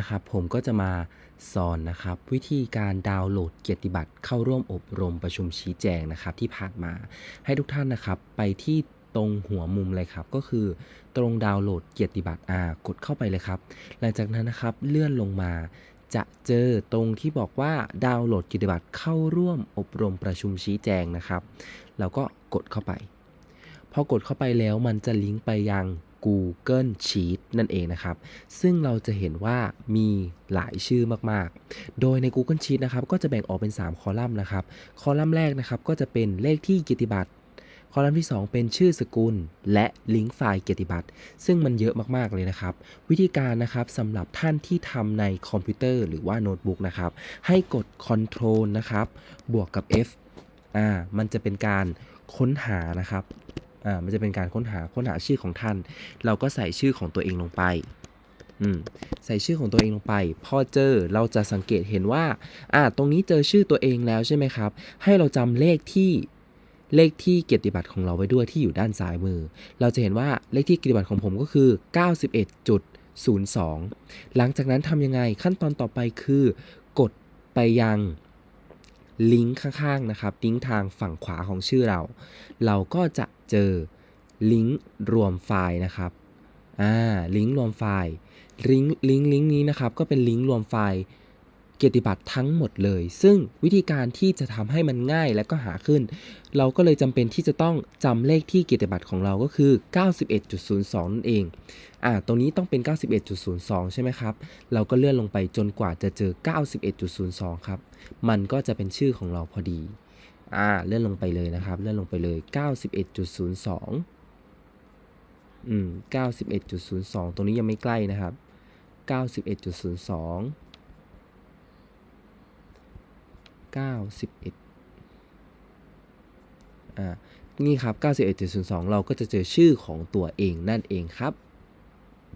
นะครับผมก็จะมาสอนนะครับวิธีการดาวน์โหลดเกียรติบัตรเข้าร่วมอบรมประชุมชี้แจงนะครับที่ผ่านมา ให้ทุกท่านนะครับไปที่ตรงหัวมุมเลยครับ ก็คือตรงดาวน์โหลดเกียรติบัตรอ่ากดเข้าไปเลยครับ หลังจากนั้นนะครับเลื่อนลงมา จะเจอตรงที่บอกว่าดาวน์โหลดเกียรติบัตรเข้าร่วมอบรมประชุมชี้แจงนะครับแล้วก็กดเข้าไปพอกดเข้าไปแล้วมันจะลิงก์ไปยัง Google Sheet นั่นเองนะครับ ซึ่งเราจะเห็นว่ามีหลายชื่อมากๆ โดยใน Google Sheet นะครับ ก็จะแบ่งออกเป็น 3 คอลัมน์นะครับ คอลัมน์แรกนะครับ ก็จะเป็นเลขที่เกียติบัตรคอลัมน์ที่ 2 เป็นชื่อสกุล และลิงก์ไฟล์เกียรติบัตร ซึ่งมันเยอะมากๆเลยนะครับ วิธีการนะครับสำหรับท่านที่ทำในคอมพิวเตอร์หรือว่าโน้ตบุ๊กนะครับ ให้กด Ctrl นะครับ บวกกับ F อ่ามันจะเป็นการค้นหานะครับ อ่ามันจะเป็นการค้นหาค้นหาชื่อของท่าน เราก็ใส่ชื่อของตัวเองลงไปอืมใส่ชื่อของตัวเองลงไป พอเจอเราจะสังเกตเห็นว่าอ่าตรงนี้เจอชื่อตัวเองแล้วใช่ไหมครับ ให้เราจำเลขที่เลขที่เกียรติบัตรของเราไว้ด้วยที่อยู่ด้านซ้ายมือ เราจะเห็นว่าเลขที่เกียรติบัตรของผมก็คือ 91.02 หลังจากนั้นทำยังไงขั้นตอนต่อไปคือกดไปยัง ลิงก์ข้างๆนะครับลิงก์ทางฝั่งขวาของชื่อเรา เราก็จะเจอลิงก์รวมไฟล์นะครับอ่าลิงก์รวมไฟล์ลิงก์ลิงก์ลิงก์นี้นะครับก็เป็นลิงก์รวมไฟล์ เกียรติบัตรทั้งหมดเลย ซึ่งวิธีการที่จะทำให้มันง่ายและก็หาขึ้น เราก็เลยจำเป็นที่จะต้องจำเลขที่เกียรติบัตรของเราก็คือ 91.02 นั่นเองอ่าตรงนี้ต้องเป็น 91.02 ใช่ไหมครับ เราก็เลื่อนลงไปจนกว่าจะเจอ 91.02 ครับ มันก็จะเป็นชื่อของเราพอดีอ่าเลื่อนลงไปเลยนะครับ เลื่อนลงไปเลย 91.02 อืม 91.02 ตรงนี้ยังไม่ใกล้นะครับ 91.02 91อ่านี่ครับ 91.02 เราก็จะเจอชื่อของตัวเองนั่นเองครับ